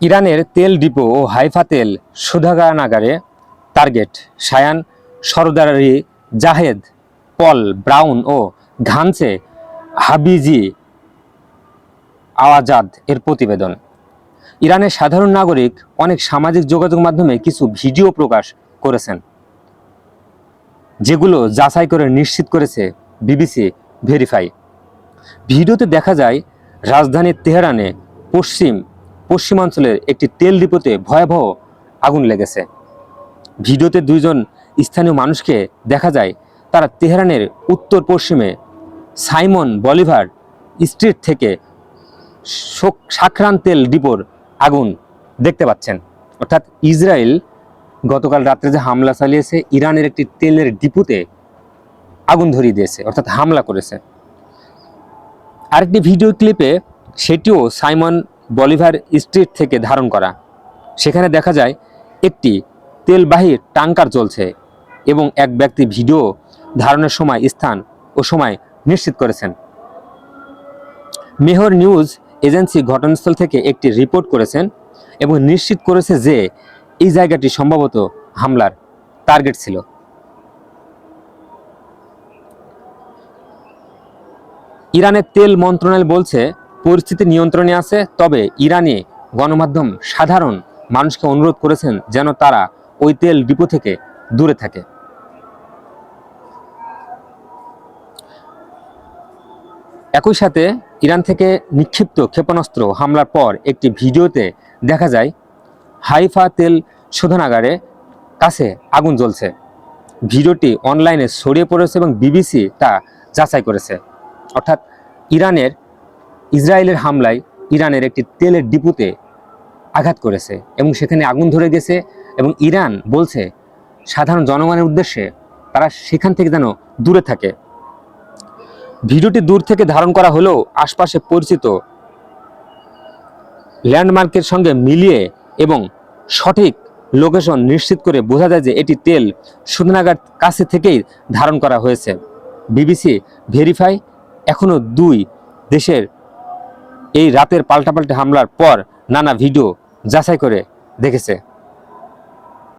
ইরানের তেল ডিপো ও হাইফা তেল শোধাগানাগারে টার্গেট সায়ান সরদারি জাহেদ, পল ব্রাউন ও ঘানসে হাবিজি আওয়াজাদ এর প্রতিবেদন। ইরানের সাধারণ নাগরিক অনেক সামাজিক যোগাযোগ মাধ্যমে কিছু ভিডিও প্রকাশ করেছেন, যেগুলো যাচাই করে নিশ্চিত করেছে বিবিসি ভেরিফাই। ভিডিওতে দেখা যায়, রাজধানী তেহরানে পশ্চিম পশ্চিমাঞ্চলের একটি তেল ডিপোতে ভয়াবহ আগুন লেগেছে। ভিডিওতে দুইজন স্থানীয় মানুষকে দেখা যায়, তারা তেহরানের উত্তর পশ্চিমে সাইমন বলিভার স্ট্রিট থেকে সাকরান তেল ডিপোর আগুন দেখতে পাচ্ছেন। অর্থাৎ ইসরায়েল গতকাল রাত্রে যে হামলা চালিয়েছে, ইরানের একটি তেলের ডিপুতে আগুন ধরিয়ে দিয়েছে, অর্থাৎ হামলা করেছে। আরেকটি ভিডিও ক্লিপে সেটিও সাইমন বলিভার স্ট্রিট থেকে ধারণ করা। সেখানে দেখা যায়, একটি তেলবাহী টাঙ্কার চলছে এবং এক ব্যক্তি ভিডিও ধারণের সময় স্থান ও সময় নিশ্চিত করেছেন। মেহর নিউজ এজেন্সি ঘটনাস্থল থেকে একটি রিপোর্ট করেছেন এবং নিশ্চিত করেছে যে এই জায়গাটি সম্ভবত হামলার টার্গেট ছিল। ইরানের তেল মন্ত্রণালয় বলছে পরিস্থিতি নিয়ন্ত্রণে আছে, তবে ইরানে গণমাধ্যম সাধারণ মানুষকে অনুরোধ করেছেন যেন তারা ওই তেল ডিপো থেকে দূরে থাকে। একই সাথে ইরান থেকে নিক্ষিপ্ত ক্ষেপণাস্ত্র হামলার পর একটি ভিডিওতে দেখা যায়, হাইফা তেল শোধনাগারে কাছে আগুন জ্বলছে। ভিডিওটি অনলাইনে ছড়িয়ে পড়েছে এবং বিবিসি তা যাচাই করেছে। অর্থাৎ ইরানের ইসরায়েলের হামলায় ইরানের একটি তেলের ডিপুতে আঘাত করেছে এবং সেখানে আগুন ধরে গেছে এবং ইরান বলছে, সাধারণ জনগণের উদ্দেশ্যে তারা সেখান থেকে যেন দূরে থাকে। ভিডিওটি দূর থেকে ধারণ করা হলেও আশপাশে পরিচিত ল্যান্ডমার্কের সঙ্গে মিলিয়ে এবং সঠিক লোকেশন নিশ্চিত করে বোঝা যায় যে এটি তেল শোধনাগার কাছে থেকেই ধারণ করা হয়েছে। বিবিসি ভেরিফাই এখনও দুই দেশের এই রাতের পাল্টাপাল্টি হামলার পর নানা ভিডিও যাচাই করে দেখেছে।